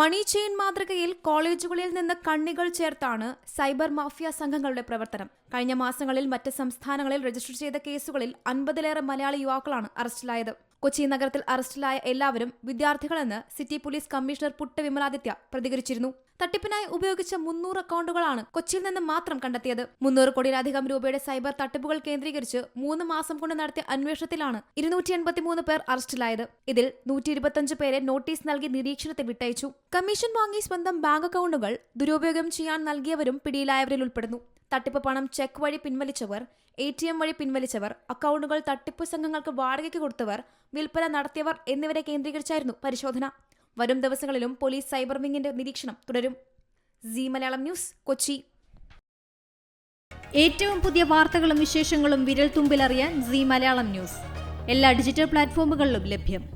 മണി chain മാതൃകയിൽ കോളേജുകളിൽ നിന്ന് കണ്ണികൾ ചേർത്താണ് സൈബർ മാഫിയ സംഘങ്ങളുടെ പ്രവർത്തനം. കഴിഞ്ഞ മാസങ്ങളിൽ മറ്റ് സംസ്ഥാനങ്ങളിൽ രജിസ്റ്റർ ചെയ്ത കേസുകളിൽ അൻപതിലേറെ മലയാളി യുവാക്കളാണ് അറസ്റ്റിലായത്. കൊച്ചി നഗരത്തിൽ അറസ്റ്റിലായ എല്ലാവരും വിദ്യാർത്ഥികളെന്ന് city police commissioner Putta Vimaladitya പ്രതികരിച്ചിരുന്നു. തട്ടിപ്പിനായി ഉപയോഗിച്ച മുന്നൂറ് അക്കൗണ്ടുകളാണ് കൊച്ചിയിൽ നിന്ന് മാത്രം കണ്ടെത്തിയത്. മുന്നൂറ് കോടിയിലധികം രൂപയുടെ സൈബർ തട്ടിപ്പുകൾ കേന്ദ്രീകരിച്ച് മൂന്ന് മാസം കൊണ്ട് നടത്തിയ അന്വേഷണത്തിലാണ് ഇരുന്നൂറ്റി എൺപത്തിമൂന്ന് പേർ അറസ്റ്റിലായത്. ഇതിൽ നൂറ്റി ഇരുപത്തിയഞ്ച് പേരെ നോട്ടീസ് നൽകി നിരീക്ഷണത്തിൽ വിട്ടയച്ചു. കമ്മീഷൻ വാങ്ങി സ്വന്തം ബാങ്ക് അക്കൗണ്ടുകൾ ദുരുപയോഗം ചെയ്യാൻ നൽകിയവരും പിടിയിലായവരിൽ ഉൾപ്പെടുന്നു. തട്ടിപ്പ് പണം ചെക്ക് വഴി പിൻവലിച്ചവർ എ ടി എം വഴി പിൻവലിച്ചവർ അക്കൗണ്ടുകൾ തട്ടിപ്പ് സംഘങ്ങൾക്ക് വാടകയ്ക്ക് കൊടുത്തവർ വിൽപ്പന നടത്തിയവർ എന്നിവരെ കേന്ദ്രീകരിച്ചായിരുന്നു പരിശോധന. വരും ദിവസങ്ങളിലും പോലീസ് സൈബർ വിങ്ങിന്റെ നിരീക്ഷണം തുടരും. Zee Malayalam news Kochi. ഏറ്റവും പുതിയ വാർത്തകളും വിശേഷങ്ങളും വിരൽ തുമ്പിലറിയാൻ സി മലയാളം ന്യൂസ്. എല്ലാ ഡിജിറ്റൽ പ്ലാറ്റ്ഫോമുകളിലും ലഭ്യം.